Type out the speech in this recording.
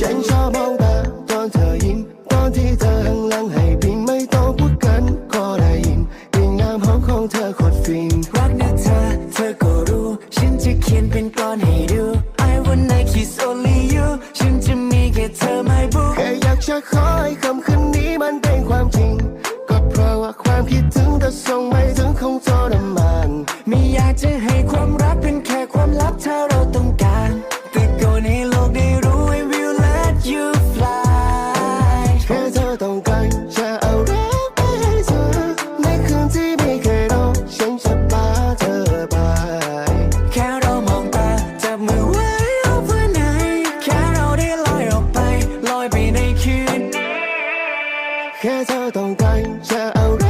ฉันชอบมองตาตอนเธอยิ้มตอนที่เธอหันหลังให้พิงไม่ต้องพูดกันก็ได้ยินกลิ่นน้ำหอมของเธอโคตรฟินรักนะเธอ เธอก็รู้ ฉันจะเขียนเป็นกลอนให้ดู I wanna kiss only you ฉันจะมีแค่เธอไม่บุแค่อยากจะขอให้คำคืนนี้มันเป็นความจริง ก็เพราะว่าความคิดถึงแต่ส่งไม่ถึงคงทรมานไม่อยากจะให้ความรัก แค่เธอต้องการจะเอา